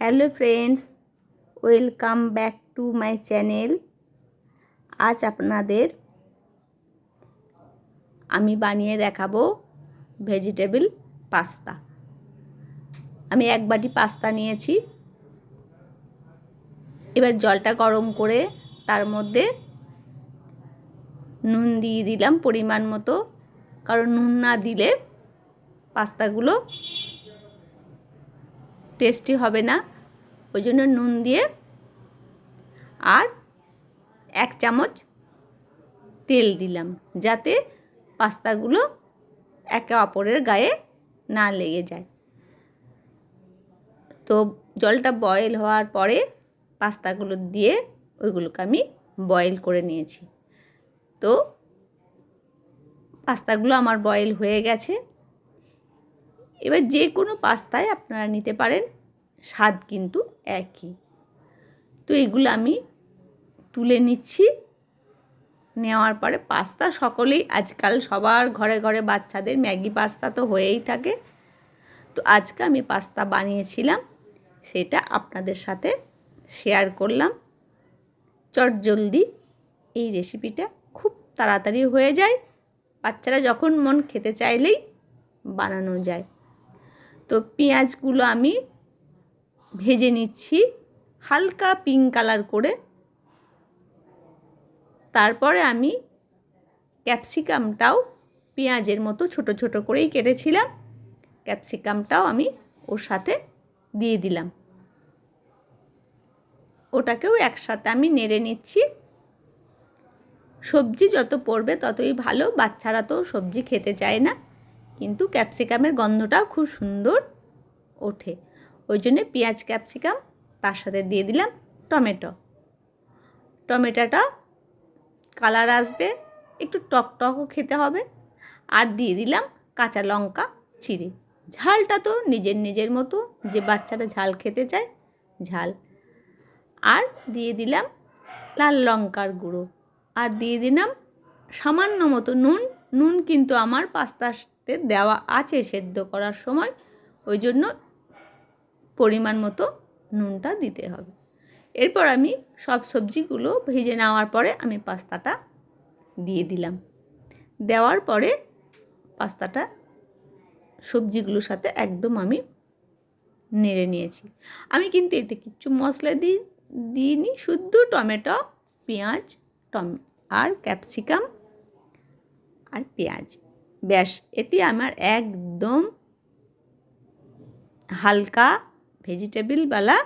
Hello friends, welcome back to my channel. আজ আপনাদের আমি বানিয়ে দেখাবো ভেজিটেবল পাস্তা। আমি এক বাটি পাস্তা নিয়েছি। এবার জলটা গরম করে তার মধ্যে নুন দিয়ে দিলাম পরিমাণ মতো। কারণ নুন না দিলে পাস্তাগুলো টেস্টি হবে না। ওই জন্য নুন দিয়ে আর এক চামচ তেল দিলাম, যাতে পাস্তাগুলো একে অপরের গায়ে না লেগে যায়। তো জলটা বয়েল হওয়ার পরে পাস্তাগুলো দিয়ে ওইগুলোকে আমি বয়েল করে নিয়েছি। তো পাস্তাগুলো আমার বয়েল হয়ে গেছে। এবার যে কোনো পাস্তায় আপনারা নিতে পারেন, স্বাদ কিন্তু একই। তো এগুলো আমি তুলে নিচ্ছি। নেওয়ার পরে পাস্তা সকলেই, আজকাল সবার ঘরে ঘরে বাচ্চাদের ম্যাগি পাস্তা তো হয়েই থাকে। তো আজকে আমি পাস্তা বানিয়েছিলাম, সেটা আপনাদের সাথে শেয়ার করলাম। চটজলদি এই রেসিপিটা খুব তাড়াতাড়ি হয়ে যায়। বাচ্চারা যখন মন খেতে চাইলেই বানানো যায়। তো পেঁয়াজগুলো আমি ভেজে নিচ্ছি হালকা পিঙ্ক কালার করে। তারপরে আমি ক্যাপসিকামটাও পেঁয়াজের মতো ছোট ছোট করেই কেটেছিলাম। ক্যাপসিকামটাও আমি ওর সাথে দিয়ে দিলাম। ওটাকেও একসাথে আমি নেড়ে নিচ্ছি। সবজি যত পড়বে ততই ভালো, বাচ্চারা তো সবজি খেতে চায় না। কিন্তু ক্যাপসিকামের গন্ধটাও খুব সুন্দর ওঠে। ওই জন্যে পেঁয়াজ, ক্যাপসিকাম, তার সাথে দিয়ে দিলাম টমেটো। টমেটোটা কালার আসবে, একটু টক টকও খেতে হবে। আর দিয়ে দিলাম কাঁচা লঙ্কা, চিড়ে। ঝালটা তো নিজের নিজের মতো, যে বাচ্চারা ঝাল খেতে চায়, ঝাল। আর দিয়ে দিলাম লাল লঙ্কার গুঁড়ো। আর দিয়ে দিলাম সামান্য মতো নুন। নুন কিন্তু আমার পাস্তাতে দেওয়া আছে সেদ্ধ করার সময়, ওই জন্য পরিমাণ মতো নুনটা দিতে হবে। এরপর আমি সব সবজিগুলো ভেজে নেওয়ার পরে আমি পাস্তাটা দিয়ে দিলাম। দেওয়ার পরে পাস্তাটা সবজিগুলোর সাথে একদম আমি নেড়ে নিয়েছি। আমি কিন্তু এতে কিচ্ছু মশলা দিই, দিইনি, শুদ্ধ টমেটো, পেঁয়াজ, টম, আর ক্যাপসিকাম, আর পেঁয়াজ। ব্যাস, এতে আমার একদম হালকা ভেজিটেবলওয়ালা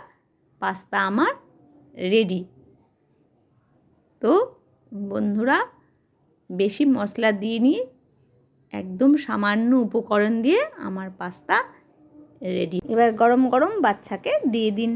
পাস্তা আমার রেডি তো বন্ধুরা, বেশি মশলা দিইনি, একদম সামান্য উপকরণ দিয়ে আমার পাস্তা রেডি এবার গরম গরম বাচ্চাকে দিয়ে দিন।